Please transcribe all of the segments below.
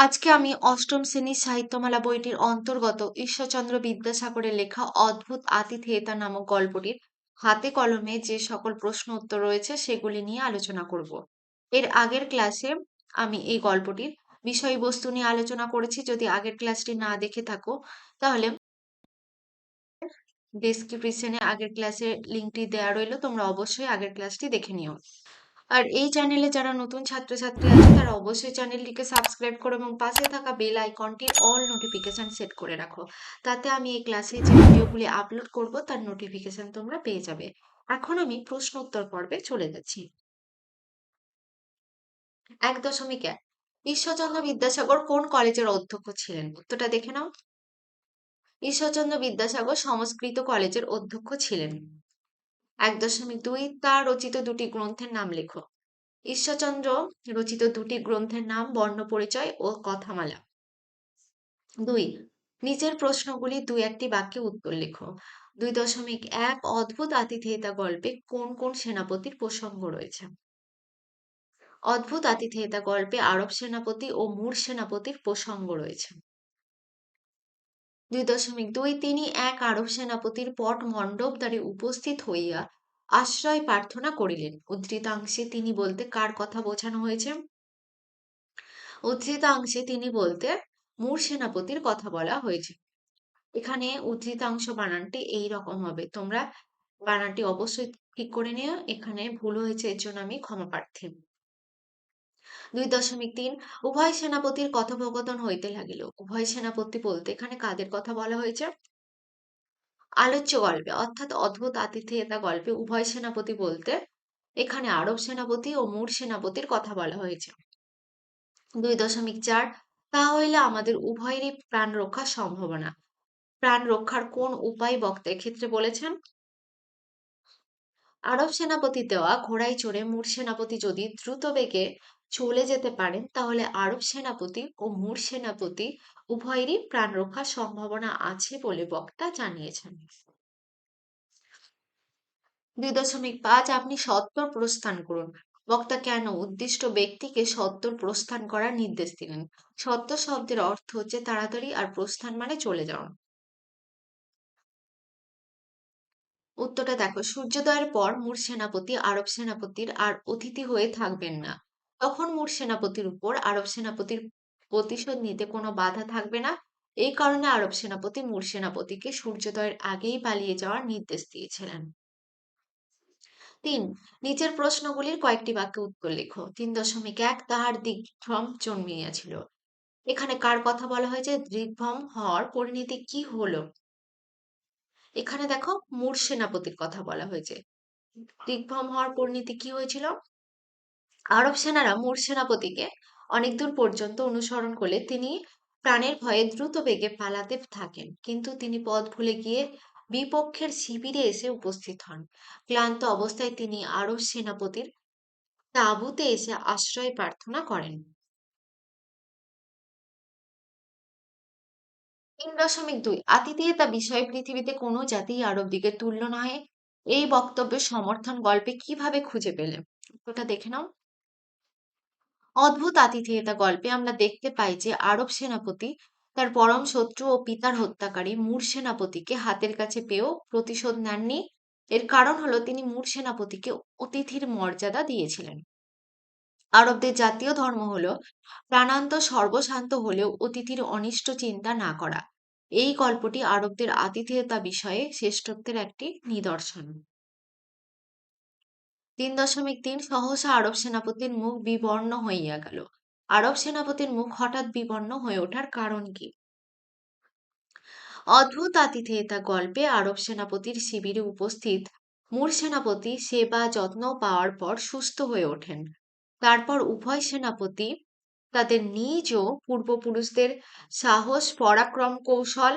আজকে আমি অষ্টম শ্রেণির সাহিত্যমালা বইটির অন্তর্গত ঈশ্বরচন্দ্র বিদ্যাসাগরের লেখা অদ্ভুত আতিথেয়তা নামক গল্পটির হাতে কলমে যে সকল প্রশ্ন উত্তর রয়েছে সেগুলি নিয়ে আলোচনা করব। এর আগের ক্লাসে আমি এই গল্পটির বিষয়বস্তু নিয়ে আলোচনা করেছি। যদি আগের ক্লাসটি না দেখে থাকো, তাহলে ডেসক্রিপশনে আগের ক্লাসের লিঙ্কটি দেওয়া রইল। তোমরা অবশ্যই আগের ক্লাসটি দেখে নিও। আর এই চ্যানেলে যারা নতুন ছাত্রছাত্রী আছে, তারা অবশ্যই চ্যানেলটিকে সাবস্ক্রাইব করো এবং পাশে থাকা বেল আইকনটি অল নোটিফিকেশন সেট করে রাখো। তাতে আমি এই ক্লাসে যে ভিডিওগুলি আপলোড করব, তার নোটিফিকেশন তোমরা পেয়ে যাবে। এখন আমি প্রশ্ন উত্তর পর্বে চলে যাচ্ছি। এক দশমিক এক। ঈশ্বরচন্দ্র বিদ্যাসাগর কোন কলেজের অধ্যক্ষ ছিলেন? উত্তরটা দেখে নাও। ঈশ্বরচন্দ্র বিদ্যাসাগর সংস্কৃত কলেজের অধ্যক্ষ ছিলেন। এক দশমিক দুই। তার রচিত দুটি গ্রন্থের নাম লেখো। ঈশ্বরচন্দ্র রচিত দুটি গ্রন্থের নাম বর্ণ পরিচয় ও কথামালা। দুই নিচের প্রশ্নগুলি দুই একটি বাক্যে উত্তর লেখো। দুই দশমিক এক অদ্ভুত আতিথেয়তা গল্পে কোন কোন সেনাপতির প্রসঙ্গ রয়েছে? অদ্ভুত আতিথেয়তা গল্পে আরব সেনাপতি ও মূর সেনাপতির প্রসঙ্গ রয়েছে। দুই দশমিক দুই, তিনি এক আরব সেনাপতির পট মণ্ডপ দ্বারে উপস্থিত হইয়া আশ্রয় প্রার্থনা করিলেন। উদ্ধৃতাংশে তিনি বলতে, কার কথা বোঝানো হয়েছে? উদ্ধৃতাংশে তিনি বলতে, মূর সেনাপতির কথা বলা হয়েছে। এখানে উদ্ধৃতাংশ বানানটি এই রকম হবে। তোমরা বানানটি অবশ্যই ঠিক করে নিও। এখানে ভুল হয়েছে, এর জন্য আমি ক্ষমা প্রার্থী। দুই দশমিক তিন, উভয় সেনাপতির কথোপকথন হইতে লাগিল। উভয় সেনাপতি বলতে, এখানে কাদের কথা বলা হয়েছে? আলোচ্য গল্পে, অর্থাৎ অদ্ভুত আতিথেয়তা গল্পে, উভয় সেনাপতি বলতে এখানে আরব সেনাপতি ও মূর সেনাপতির কথা বলা হয়েছে। দুই দশমিক চার, তা হইলে আমাদের উভয়েরই প্রাণ রক্ষার সম্ভাবনা। প্রাণ রক্ষার কোন উপায় বক্তা ক্ষেত্রে বলেছেন? আরব সেনাপতি দেওয়া ঘোড়ায় চড়ে মূর সেনাপতি যদি দ্রুত বেগে চলে যেতে পারেন, তাহলে আরব সেনাপতি ও মূর সেনাপতি উভয়েরই প্রাণ রক্ষার সম্ভাবনা আছে বলে বক্তা জানিয়েছেন। দুই দশমিক পাঁচ, আপনি সত্তর প্রস্থান করুন। বক্তা কেন উদ্দিষ্ট ব্যক্তিকে সত্তর প্রস্থান করার নির্দেশ দিলেন? সত্য শব্দের অর্থ হচ্ছে তাড়াতাড়ি আর প্রস্থান মানে চলে যাওয়া। উত্তরটা দেখো, সূর্যোদয়ের পর মূর সেনাপতি, আরব সেনাপতির আর অতিথি হয়ে থাকবেন না। তখন মূর সেনাপতির উপর আরব সেনাপতির প্রতিশোধ নিতে কোনো বাধা থাকবে না। এই কারণে আরব সেনাপতি মূর সেনাপতিকে সূর্যোদয়ের আগেই পালিয়ে যাওয়ার নির্দেশ দিয়েছিলেন। তিন, নিচের প্রশ্নগুলির কয়েকটি বাক্যে উত্তর লেখো। তিন দশমিক এক, তাহার দিগ্ভ্রম জন্মিয়াছিল। এখানে কার কথা বলা হয়েছে? দিগ্ভ্রম হওয়ার পরিণতি কি হলো? এখানে দেখো মূর সেনাপতির কথা বলা হয়েছে। দিগ্ভ্রম হওয়ার পরিণতি কি হয়েছিল? আরব সেনারা মূর সেনাপতিকে অনেক দূর পর্যন্ত অনুসরণ করলে তিনি প্রাণের ভয়ে দ্রুত বেগে পালাতে থাকেন। কিন্তু তিনি পথ ভুলে গিয়ে বিপক্ষের শিবিরে এসে উপস্থিত হন। ক্লান্ত অবস্থায় তিনি আরব সেনাপতির তাঁবুতে এসে আশ্রয় প্রার্থনা করেন। তিন দশমিক দুই আতিথেয়তা বিষয় পৃথিবীতে কোনো জাতি আরব দিকে তুল্য নয় এই বক্তব্যের সমর্থন গল্পে কীভাবে খুঁজে পেলে? ওটা দেখে নাও। অদ্ভুত আতিথেয়তা গল্পে আমরা দেখতে পাই যে আরব সেনাপতি তার পরম শত্রু ও পিতার হত্যাকারী মূর সেনাপতিকে হাতের কাছে পেয়েও প্রতিশোধ নেননি। এর কারণ হলো তিনি মূর সেনাপতিকে অতিথির মর্যাদা দিয়েছিলেন। আরবদের জাতীয় ধর্ম হলো প্রাণান্ত সর্বশান্ত হলেও অতিথির অনিষ্ট চিন্তা না করা। এই গল্পটি আরবদের আতিথেয়তা বিষয়ে শ্রেষ্ঠত্বের একটি নিদর্শন। তিন দশমিক তিন সহসা আরব সেনাপতির মুখ বিবর্ণ হইয়া গেল। আরব সেনাপতির মুখ হঠাৎ বিবর্ণ হয়ে ওঠার কারণ কি? অদ্ভুত আতিথেয়তা গল্পে আরব সেনাপতির শিবিরে উপস্থিত মূর সেনাপতি সেবা, যত্ন পাওয়ার পর সুস্থ হয়ে ওঠেন। তারপর উভয় সেনাপতি তাদের নিজ ও পূর্বপুরুষদের সাহস, পরাক্রম কৌশল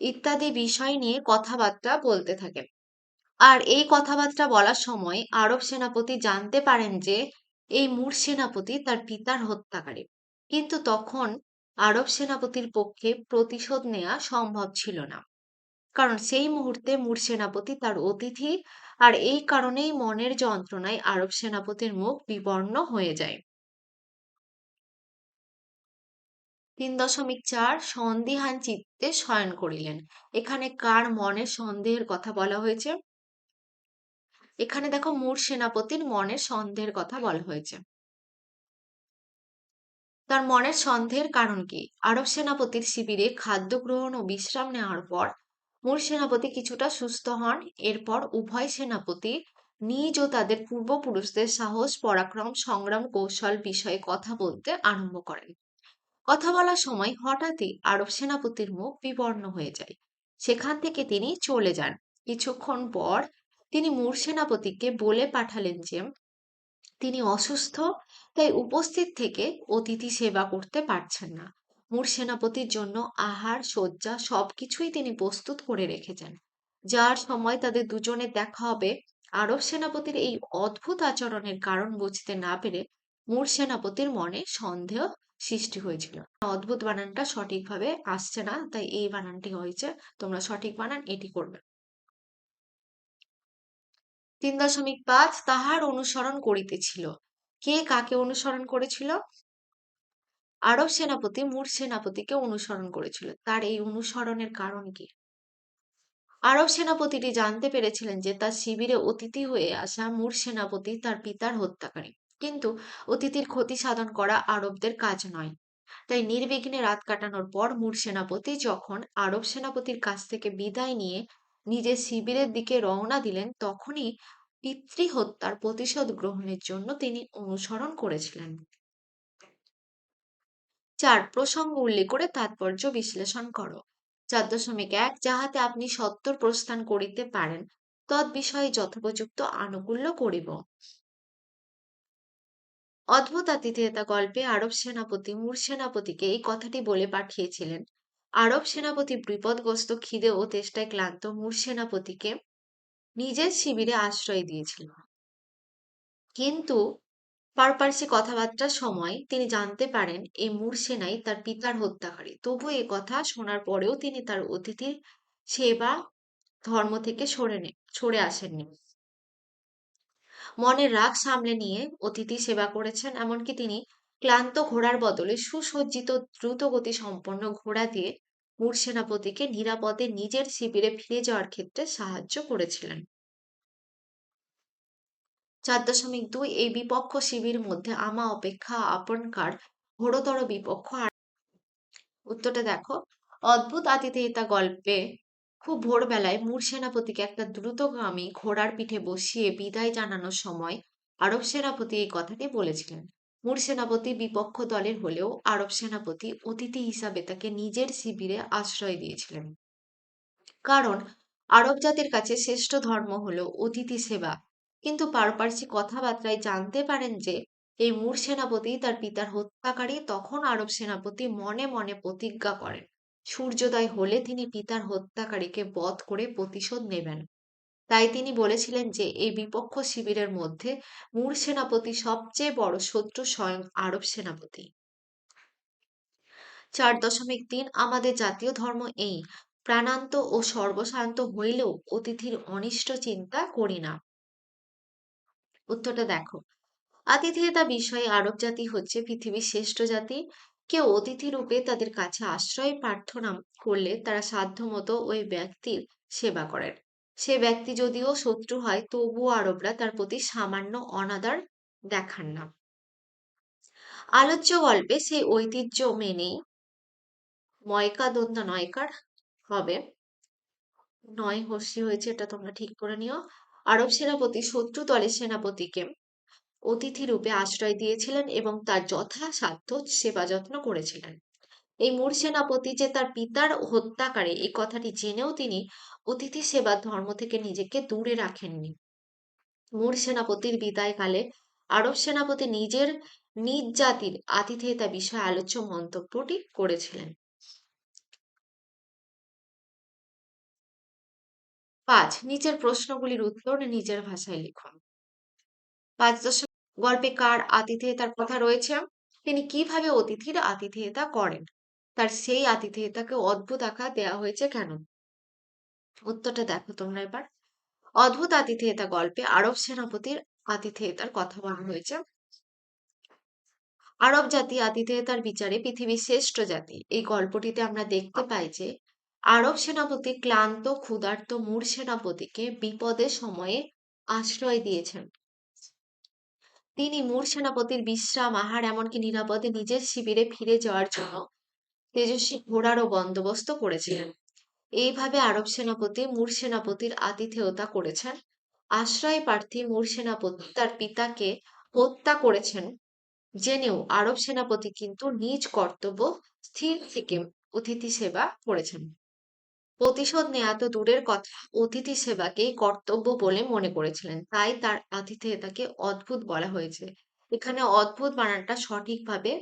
ইত্যাদি বিষয় নিয়ে কথাবার্তা বলতে থাকেন। আর এই কথাবার্তা বলার সময় আরব সেনাপতি জানতে পারেন যে, এই মূর সেনাপতি তার পিতার হত্যাকারী। কিন্তু তখন আরব সেনাপতির পক্ষে প্রতিশোধ নেওয়া সম্ভব ছিল না। কারণ সেই মুহূর্তে মূর সেনাপতি তার অতিথি আর এই কারণেই মনের যন্ত্রণায় আরব সেনাপতির মুখ বিবর্ণ হয়ে যায়। তিন দশমিক চার সন্দিহান চিত্তে শয়ন করিলেন। এখানে কার মনের সন্দেহের কথা বলা হয়েছে? এখানে দেখো মূর সেনাপতির মনের সন্দেহের কথা বলা হয়েছে। তার মনের সন্দেহের কারণ কি? আরব সেনাপতির শিবিরে খাদ্য গ্রহণ ও বিশ্রাম নেওয়ার পর মূল সেনাপতি কিছুটা সুস্থ হন। এরপর উভয় সেনাপতি নিজ ও তাদের পূর্বপুরুষদের সাহস, পরাক্রম, সংগ্রাম, কৌশল বিষয়ে কথা বলতে আরম্ভ করেন। কথা বলার সময় হঠাৎই আরব সেনাপতির মুখ বিবর্ণ হয়ে যায়। সেখান থেকে তিনি চলে যান। কিছুক্ষণ পর তিনি মূর সেনাপতিকে বলে পাঠালেন যে, তিনি অসুস্থ, তাই উপস্থিত থেকে অতিথি সেবা করতে পারছেন না। মূর সেনাপতির জন্য আহার, শয্যা সবকিছুই তিনি প্রস্তুত করে রেখেছেন। যার সময় তাদের দুজনে দেখা হবে, আরব সেনাপতির এই অদ্ভুত আচরণের কারণ বুঝতে না পেরে মূর সেনাপতির মনে সন্দেহ সৃষ্টি হয়েছিল। অদ্ভুত বানানটা সঠিকভাবে আসছে না, তাই এই বানানটি হয়েছে, তোমরা সঠিক বানান এটি করবে। তিন দশমিক পাঁচ তাহার অনুসরণ করিতেছিল। কে কাকে অনুসরণ করেছিল? আরব সেনাপতি মূর সেনাপতিকে অনুসরণ করেছিল। তার এই অনুসরণের কারণ কি? আরব সেনাপতিটি জানতে পেরেছিলেন যে তার শিবিরে অতিথি হয়ে আসা মূর সেনাপতি তার পিতার হত্যাকারী। কিন্তু অতিথির ক্ষতি সাধন করা আরবদের কাজ নয়। তাই নির্বিঘ্নে রাত কাটানোর পর মূর সেনাপতি যখন আরব সেনাপতির কাছ থেকে বিদায় নিয়ে নিজের শিবিরের দিকে রওনা দিলেন, তখনই পিতৃ হত্যার প্রতিশোধ গ্রহণের জন্য তিনি অনুসরণ করেছিলেন। চার, প্রসঙ্গ উল্লেখ করে তাৎপর্য বিশ্লেষণ করো। চার দশমিক এক, যাহাতে আপনি সত্তর প্রস্থান করিতে পারেন, তৎ বিষয়ে যথোপযুক্ত আনুকূল্য করিব। অদ্ভুত আতিথেয়তা গল্পে আরব সেনাপতি, মূর সেনাপতিকে এই কথাটি বলে পাঠিয়েছিলেন আরব সেনাপতি বিপদগ্রস্ত খিদে ও তেষ্টায় ক্লান্ত মূর সেনাপতিকে নিজের শিবিরে আশ্রয় দিয়েছিল কিন্তু পারপার্শ্বিক কথাবার্তার সময় তিনি জানতে পারেন এই মূর সেনাই তার পিতার হত্যাকারী। তবু এ কথা শোনার পরেও তিনি তার অতিথির সেবা ধর্ম থেকে সরে সরে আসেননি। মনের রাগ সামলে নিয়ে অতিথি সেবা করেছেন, এমনকি তিনি ক্লান্ত ঘোড়ার বদলে সুসজ্জিত দ্রুতগতি সম্পন্ন ঘোড়া দিয়ে মূর সেনাপতিকে নিরাপদে নিজের শিবিরে ফিরে যাওয়ার ক্ষেত্রে সাহায্য করেছিলেন। চার দশমিক দুই এই বিপক্ষ শিবির মধ্যে আমা অপেক্ষা আপনকার ঘোরতর বিপক্ষ আর উত্তরটা দেখো, অদ্ভুত আতিথেয়তা গল্পে খুব ভোরবেলায় মূর সেনাপতিকে একটা দ্রুতগামী ঘোড়ার পিঠে বসিয়ে বিদায় জানানোর সময় আরব সেনাপতি এই কথাটি বলেছিলেন। মূর সেনাপতি বিপক্ষ দলের হলেও আরব সেনাপতি অতিথি হিসাবে তাকে নিজের শিবিরে আশ্রয় দিয়েছিলেন। কারণ, আরব জাতির কাছে শ্রেষ্ঠ ধর্ম হলো অতিথি সেবা। কিন্তু পারপার্শ্বিক কথাবার্তায় জানতে পারেন যে, এই মূর সেনাপতি তার পিতার হত্যাকারী তখন আরব সেনাপতি মনে মনে প্রতিজ্ঞা করেন। সূর্যোদয় হলে তিনি পিতার হত্যাকারীকে বধ করে প্রতিশোধ নেবেন। তাই তিনি বলেছিলেন যে, এই বিপক্ষ শিবিরের মধ্যে মূর সেনাপতি সবচেয়ে বড় শত্রু স্বয়ং আরব সেনাপতি। চার দশমিক তিন, আমাদের জাতীয় ধর্ম এই, প্রাণান্ত ও সর্বশান্ত হইলেও অতিথির অনিষ্ট চিন্তা করি না। উত্তরটা দেখো, আতিথেয়তা বিষয়ে আরব জাতি হচ্ছে পৃথিবীর শ্রেষ্ঠ জাতি। কেউ অতিথি রূপে তাদের কাছে আশ্রয় প্রার্থনা করলে তারা সাধ্যমতো ওই ব্যক্তির সেবা করেন। সে ব্যক্তি যদিও শত্রু হয়, তবুও আরবরা তার প্রতি সামান্য অনাদার দেখান না। আলোচ্য গল্পে সেই ঐতিহ্য মেনেই ময়কা দন্তা নয়কার হবে। নয় হস্যি হয়েছে, এটা তোমরা ঠিক করে নিও। আরব সেনাপতি শত্রু দলের সেনাপতিকে অতিথি রূপে আশ্রয় দিয়েছিলেন এবং তার যথাসাধ্য সেবা যত্ন করেছিলেন। এই মূর সেনাপতি যে তার পিতার হত্যাকারী, এই কথাটি জেনেও তিনি অতিথি সেবার ধর্ম থেকে নিজেকে দূরে রাখেননি। মূর সেনাপতির বিদায়কালে আরব সেনাপতি নিজের নিজ জাতির আতিথেয়তা বিষয়ে আলোচ্য মন্তব্যটি করেছিলেন। পাঁচ, নিচের প্রশ্নগুলির উত্তর নিজের ভাষায় লিখুন। পাঁচ দশমিক, গল্পে কার আতিথেয়তার কথা রয়েছে? তিনি কীভাবে অতিথির আতিথেয়তা করেন? তার সেই আতিথেয়তাকে অদ্ভুত আকার দেওয়া হয়েছে কেন? উত্তরটা দেখো তোমরা এবার। অদ্ভুত আতিথেয়তা গল্পে আরব সেনাপতির আতিথেয়তার কথা বলা হয়েছে। আরব জাতি আতিথেয়তার বিচারে পৃথিবীর শ্রেষ্ঠ জাতি। এই গল্পটিতে আমরা দেখতে পাই যে, আরব সেনাপতি ক্লান্ত, ক্ষুধার্ত মূর সেনাপতিকে বিপদের সময়ে আশ্রয় দিয়েছেন। তিনি মূর সেনাপতির বিশ্রাম, আহার, এমনকি নিরাপদে নিজের শিবিরে ফিরে যাওয়ার জন্য তেজস্বী ঘোড়ারও বন্দোবস্ত করেছিলেন। এইভাবে আরব সেনাপতি, মূর সেনাপতির আতিথেয়তা করেছেন। আশ্রয় প্রার্থী, মূর সেনাপতি তার পিতাকে হত্যা করেছেন। জেনেও আরব সেনাপতি কিন্তু নিজ কর্তব্য স্থির থেকে অতিথি সেবা করেছেন। প্রতিশোধ নেয়া তো দূরের কথা, অতিথি সেবাকেই কর্তব্য বলে মনে করেছিলেন। তাই তার আতিথেয়তাকে অদ্ভুত বলা হয়েছে। এখানে অদ্ভুত বানানটা সঠিকভাবে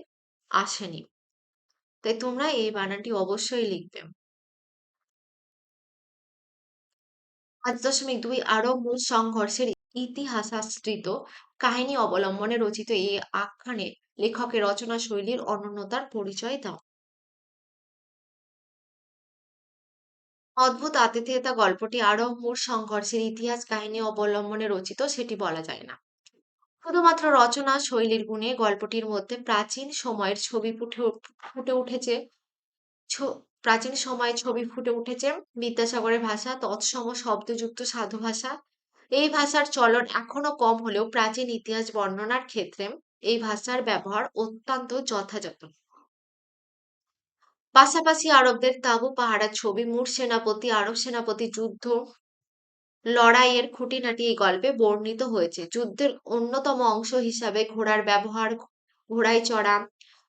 আসেনি। তাই তোমরা এই বানানটি অবশ্যই লিখবে। পাঁচ দশমিক দুই আরব মূল সংঘর্ষের ইতিহাসাশ্রিত কাহিনী অবলম্বনে রচিত এই আখ্যানে লেখকের রচনা শৈলীর অনন্যতার পরিচয় দাও। অদ্ভুত আতিথেয়তা গল্পটি আরব মূল সংঘর্ষের ইতিহাস কাহিনী অবলম্বনে রচিত সেটি বলা যায় না। শুধুমাত্র রচনা শৈলীর গুণে গল্পটির মধ্যে প্রাচীন সময়ের ছবি ফুটে ফুটে উঠেছে প্রাচীন সময়ে ছবি ফুটে উঠেছে বিদ্যাসাগরের ভাষা, তৎসম শব্দযুক্ত সাধু ভাষা। এই ভাষার চলন এখনও কম হলেও প্রাচীন ইতিহাস বর্ণনার ক্ষেত্রে এই ভাষার ব্যবহার অত্যন্ত যথাযথ। পাশাপাশি আরবদের তাবু, পাহাড়ার ছবি, মূর সেনাপতি, আরব সেনাপতি যুদ্ধ, লড়াইয়ের খুঁটিনাটি এই গল্পে বর্ণিত হয়েছে। যুদ্ধের অন্যতম অংশ হিসাবে ঘোড়ার ব্যবহার, ঘোড়ায় চড়া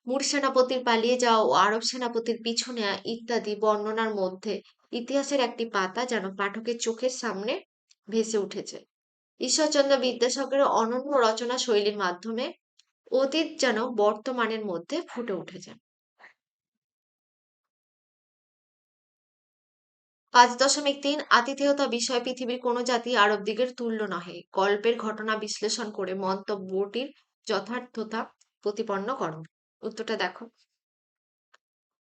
মূর সেনাপতির পালিয়ে যাওয়া ও আরব সেনাপতির পিছু নেওয়া ইত্যাদি বর্ণনার মধ্যে ইতিহাসের একটি পাতা যেন পাঠকের চোখের সামনে ভেসে উঠেছে। ঈশ্বরচন্দ্র বিদ্যাসাগরের অনন্য রচনা শৈলীর মাধ্যমে অতীত যেন বর্তমানের মধ্যে ফুটে উঠেছে। পাঁচ দশমিক তিন আতিথেয়তা বিষয় পৃথিবীর কোনো জাতি আরব দিগের তুল্য নহে। গল্পের ঘটনা বিশ্লেষণ করে মন্তব্যটির যথার্থতা প্রতিপন্ন করো। উত্তরটা দেখো।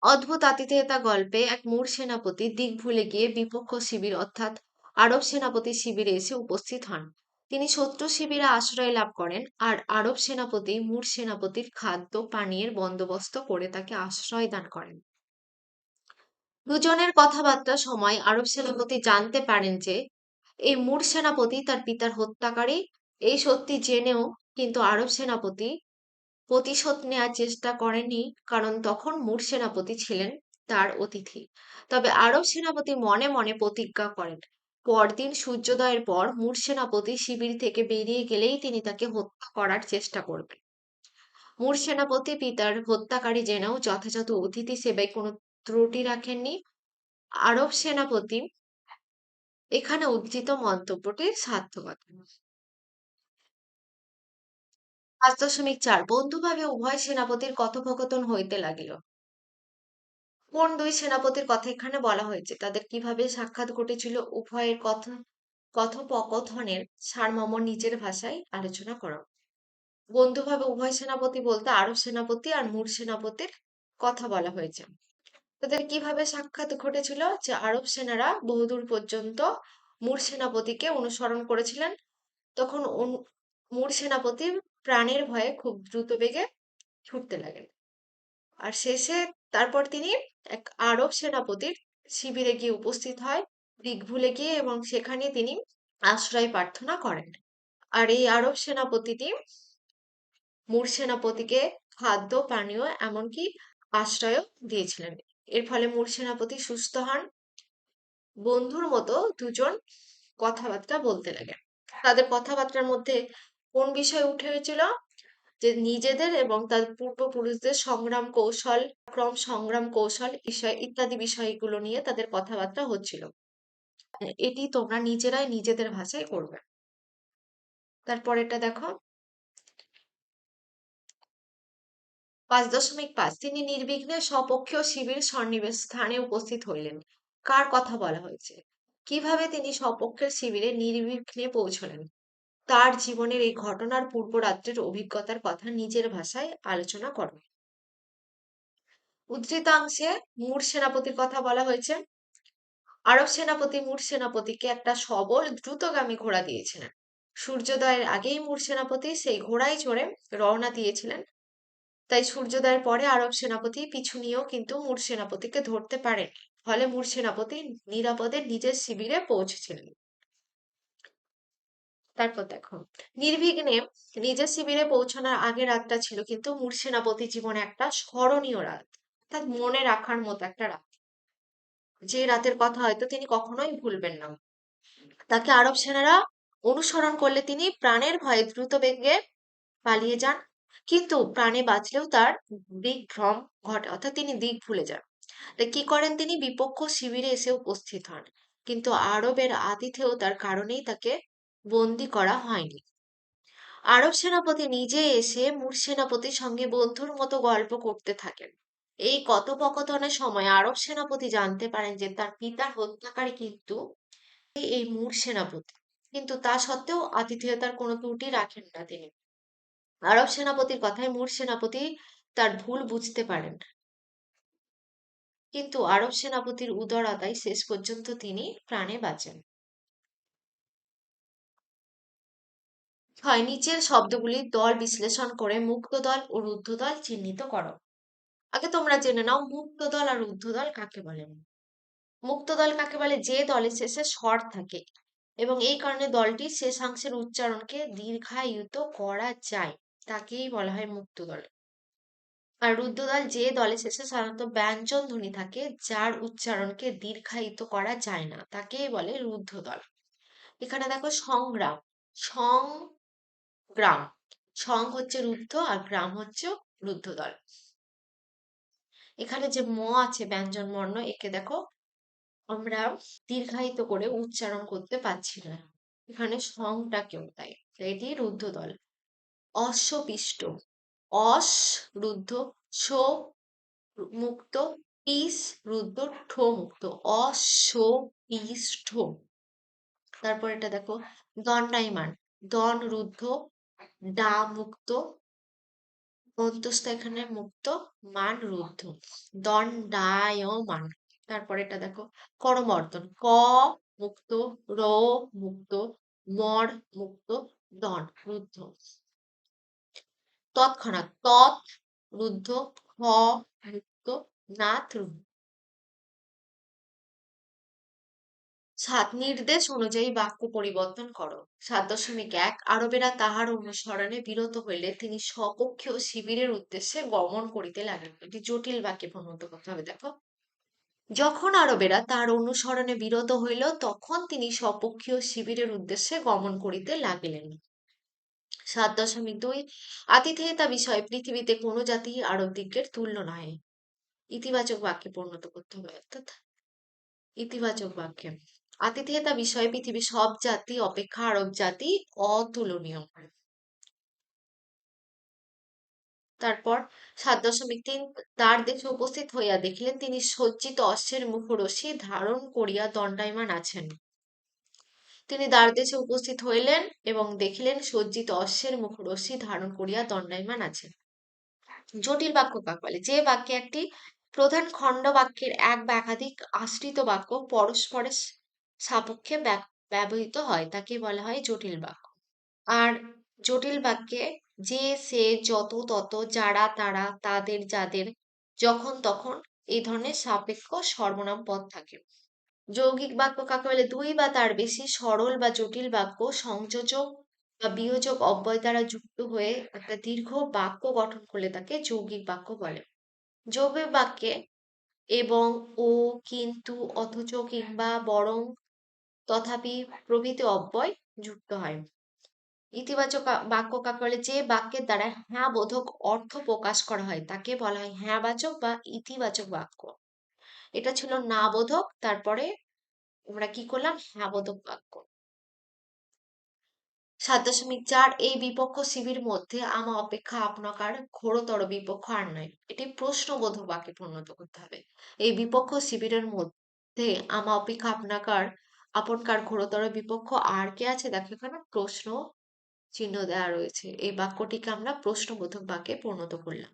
অদ্ভুত আতিথেয়তা গল্পে এক মূর সেনাপতি দিক ভুলে গিয়ে বিপক্ষ শিবির অর্থাৎ আরব সেনাপতি শিবিরে এসে উপস্থিত হন। তিনি শত্রু শিবিরে আশ্রয় লাভ করেন আর আরব সেনাপতি মূর সেনাপতির খাদ্য, পানীয়ের বন্দোবস্ত করে তাকে আশ্রয় দান করেন। দুজনের কথাবার্তার সময় আরব সেনাপতি জানতে পারেন যে, এই মূর সেনাপতি তার পিতার হত্যাকারী। এই সত্যি জেনেও কিন্তু আরব সেনাপতি প্রতিশোধ নেওয়ার চেষ্টা করেনি কারণ তখন মূর সেনাপতি ছিলেন তার অতিথি। তবে আরব সেনাপতি মনে মনে প্রতিজ্ঞা করেন। পরদিন সূর্যোদয়ের পর মূর সেনাপতি শিবির থেকে বেরিয়ে গেলেই তিনি তাকে হত্যা করার চেষ্টা করবেন। মূর সেনাপতি পিতার হত্যাকারী জেনেও যথাযথ অতিথি সেবায় কোনো ত্রুটি রাখেননি। আরব সেনাপতি এখানে উদ্ধৃত মন্তব্যটির সার্থকতা পাঁচ দশমিক চার। বন্ধুভাবে উভয় সেনাপতির কথোপকথন হইতে লাগিল। কোন দুই সেনাপতির কথা এখানে বলা হয়েছে? তাদের কীভাবে সাক্ষাৎ ঘটেছিল? উভয়ের কথা, কথোপকথনের সারমর্ম নিজের ভাষায় আলোচনা করো। বন্ধুভাবে উভয় সেনাপতি বলতে আরব সেনাপতি আর মূর সেনাপতির কথা বলা হয়েছে। তাদের কীভাবে সাক্ষাৎ ঘটেছিল? যে আরব সেনারা বহুদূর পর্যন্ত মূর সেনাপতিকে অনুসরণ করেছিলেন, তখন মূর সেনাপতি প্রাণের ভয়ে খুব দ্রুত বেগে ছুটতে লাগেন আর শেষে তারপর তিনি এক আরব সেনাপতির শিবিরে গিয়ে উপস্থিত হয়, দিক ভুলে গিয়ে এবং সেখানে তিনি আশ্রয় প্রার্থনা করেন। আর এই আরব সেনাপতিটি মূর সেনাপতিকে খাদ্য, পানীয় এমনকি আশ্রয়ও দিয়েছিলেন। এর ফলে মূল সেনাপতি সুস্থ হন। বন্ধুর মতো দুজন কথাবার্তা বলতে লাগে তাদের কথাবার্তার মধ্যে কোন বিষয় উঠে হয়েছিল? যে নিজেদের এবং তার পূর্বপুরুষদের সংগ্রাম কৌশল, ক্রম সংগ্রাম কৌশল বিষয় ইত্যাদি বিষয়গুলো নিয়ে তাদের কথাবার্তা হচ্ছিল। এটি তোমরা নিজেরাই নিজেদের ভাষায় করবে। তারপরেটা দেখো। পাঁচ দশমিক পাঁচ, তিনি নির্বিঘ্নে স্বপক্ষীয় শিবির সন্নিবেশ স্থানে উপস্থিত হইলেন। কার কথা বলা হয়েছে? কীভাবে তিনি স্বপক্ষের শিবিরে নির্বিঘ্নে পৌঁছলেন? তার জীবনের এই ঘটনার পূর্ব রাত্রের অভিজ্ঞতার কথা নিজের ভাষায় আলোচনা করো উদ্ধৃতাংশে মূর সেনাপতির কথা বলা হয়েছে। আরব সেনাপতি মূর সেনাপতিকে একটা সবল, দ্রুতগামী ঘোড়া দিয়েছিলেন। সূর্যোদয়ের আগেই মূর সেনাপতি সেই ঘোড়ায় চড়ে রওনা দিয়েছিলেন। তাই সূর্যোদয়ের পরে আরব সেনাপতি পিছু নিয়েও কিন্তু মুর সেনাপতিকে ধরতে পারেন ফলে মুর সেনাপতি নিরাপদে নিজের শিবিরে পৌঁছেছিলেন। তারপর দেখো, নির্বিঘ্নে নিজের শিবিরে পৌঁছানোর আগে রাতটা ছিল কিন্তু মুর জীবনে একটা স্মরণীয় রাত, অর্থাৎ মনে রাখার মতো একটা রাত। যে রাতের কথা হয়তো তিনি কখনোই ভুলবেন না। তাকে আরব সেনারা অনুসরণ করলে তিনি প্রাণের ভয়ে দ্রুত বেগে পালিয়ে যান, কিন্তু প্রাণে বাঁচলেও তার দিকভ্রম ঘটে, অর্থাৎ তিনি দিক ভুলে যান। কি করেন তিনি? বিপক্ষ শিবিরে এসে উপস্থিত হন। কিন্তু আরবের আতিথেয়তার কারণেই তাকে বন্দি করা হয়নি। আরব সেনাপতি নিজে এসে মুর সেনাপতির সঙ্গে বন্ধুর মতো গল্প করতে থাকেন। এই কথোপকথনের সময় আরব সেনাপতি জানতে পারেন যে তার পিতার হত্যাকারী কিন্তু এই মুর সেনাপতি। কিন্তু তা সত্ত্বেও আতিথেয়তার কোনো ত্রুটি রাখেন না তিনি। আরব সেনাপতির কথায় মুর সেনাপতি তার ভুল বুঝতে পারেন কিন্তু আরব সেনাপতির উদারতায় শেষ পর্যন্ত তিনি প্রাণে বাঁচেন। হয়। নিচের শব্দগুলি দল বিশ্লেষণ করে মুক্ত দল ও রুদ্ধ দল চিহ্নিত করো। আগে তোমরা জেনে নাও মুক্ত দল আর রুদ্ধ দল কাকে বলে। মুক্ত দল কাকে বলে? যে দলের শেষে স্বর থাকে এবং এই কারণে দলটির শেষাংশের উচ্চারণকে দীর্ঘায়িত করা যায়। তাকেই বলা হয় মুক্ত দল। আর রুদ্ধ দল যে দলের শেষে সাধারণত ব্যঞ্জন ধ্বনি থাকে, যার উচ্চারণকে দীর্ঘায়িত করা যায় না, তাকেই বলে রুদ্ধ দল। এখানে দেখো সংগ্রাম। সংগ্রাম সং হচ্ছে রুদ্ধ আর গ্রাম হচ্ছে রুদ্ধ দল এখানে যে ম আছে ব্যঞ্জন বর্ণ, একে দেখো আমরা দীর্ঘায়িত করে উচ্চারণ করতে পারছি না। এখানে সংটাকেও তাই এটি রুদ্ধ দল অশ্বপিষ্ট। অস রুদ্ধ স মুক্ত পিস রুদ্ধ, ঠো মুক্ত। অশ্ব ঠো তারপর এটা দেখো দণ্ডাইমান দন রুদ্ধ ডা মুক্ত অন্তস্থ এখানে মুক্ত, মান রুদ্ধ। দণ্ডায়মান তারপরে এটা দেখো, করমর্দন। ক, মুক্ত, র, মুক্ত, মর, মুক্ত, দন, রুদ্ধ। তৎক্ষণাৎ, তৎ, রুদ্ধ, খ, মুক্ত, নাথ, রুদ্ধ। সাত নির্দেশ অনুযায়ী বাক্য পরিবর্তন করো। সাত দশমিক এক, আরবেরা তাহার অনুসরণে বিরত হইলে তিনি স্বপক্ষীয় শিবিরের উদ্দেশ্যে গমন করিতে লাগলেন এটি জটিল বাক্যে পরিণত করতে হবে, দেখো। যখন আরবেরা তার অনুসরণে বিরত হইল, তখন তিনি স্বপক্ষীয় শিবিরের উদ্দেশ্যে গমন করিতে লাগিলেন। সাত দশমিক দুই, আতিথেয়তা বিষয়ে পৃথিবীতে কোনো জাতি আরব দিকের তুল্য নয় ইতিবাচক বাক্যে পরিণত করতে হবে, অর্থাৎ ইতিবাচক বাক্যে। আতিথেয়তা বিষয়ে পৃথিবীর সব জাতি, অপেক্ষা আরব জাতি অতুলনীয় তারপর সাত দশমিক তিন তার দেশে উপস্থিত হইয়া দেখিলেন তিনি সজ্জিত অশ্বের মুখরশি ধারণ করিয়া দণ্ডায়মান আছেন। তিনি দ্বার দেশে উপস্থিত হইলেন এবং দেখিলেন সজ্জিত অশ্বের মুখরশি ধারণ করিয়া দণ্ডায়মান আছেন। জটিল বাক্য কাক বলে যে বাক্যে একটি প্রধান খণ্ড বাক্যের এক বা একাধিক আশ্রিত বাক্য পরস্পরের সাপেক্ষে ব্যবহৃত হয়, তাকে বলা হয় জটিল বাক্য। আর জটিল বাক্যে যে, সে, যত, তত, যারা, তারা, তাদের, যাদের, যখন, তখন এই ধরনের সাপেক্ষ সর্বনাম পদ থাকে। যৌগিক বাক্য কাকে বলে? দুই বা তার বেশি সরল বা জটিল বাক্য সংযোজক বা বিয়োজক অব্যয় দ্বারা যুক্ত হয়ে একটা দীর্ঘ বাক্য গঠন করলে তাকে যৌগিক বাক্য বলে। যৌগিক বাক্যে এবং ও, কিন্তু, অথচ কিংবা, বরং তথাপি প্রভৃতি অব্যয় যুক্ত হয়। ইতিবাচক বাক্য কাকে বলে? যে বাক্যের দ্বারা হ্যাঁ বোধক অর্থ প্রকাশ করা হয়, তাকে বলা হয় হ্যাঁ বাচক বা ইতিবাচক বাক্য। এটা ছিল না বোধক, তারপরে আমরা কি করলাম? হ্যাঁ বোধক বাক্য। সাত দশমিক চার, এই বিপক্ষ শিবির মধ্যে আমা অপেক্ষা আপনাকার ঘোরতর বিপক্ষ আর নয়। এটি প্রশ্নবোধক বাক্যে পরিণত করতে হবে। এই বিপক্ষ শিবিরের মধ্যে আমা অপেক্ষা আপনাকার আপনকার ঘোরতর বিপক্ষ? আর কে আছে? দেখো, এখানে প্রশ্ন চিহ্ন দেওয়া রয়েছে। এই বাক্যটিকে আমরা প্রশ্নবোধক বাক্যে পরিণত করলাম।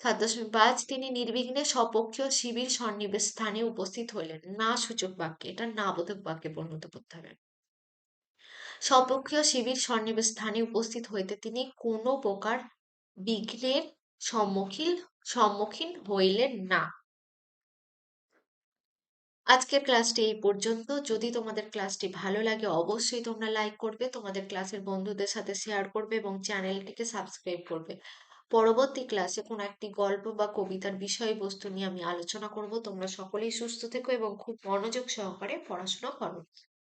সাত দশমিক পাঁচ, তিনি নির্বিঘ্নে স্বপক্ষীয় শিবির সন্নিবেশ স্থানে উপস্থিত হইলেন। না সূচক বাক্যে, এটা না বোধক বাক্যে পরিণত করতে হবে। স্বপক্ষীয় শিবির সন্নিবেশ স্থানে উপস্থিত হইতে তিনি কোনো প্রকার বিঘ্নের সম্মুখীন সম্মুখীন হইলেন না। আজকের ক্লাসটি এই পর্যন্ত। যদি তোমাদের ক্লাসটি ভালো লাগে, অবশ্যই তোমরা লাইক করবে, তোমাদের ক্লাসের বন্ধুদের সাথে শেয়ার করবে এবং চ্যানেলটিকে সাবস্ক্রাইব করবে। পরবর্তী ক্লাসে কোনো একটি গল্প বা কবিতার বিষয়বস্তু নিয়ে আমি আলোচনা করব। তোমরা সকলেই সুস্থ থেকো এবং খুব মনোযোগ সহকারে পড়াশোনা করো।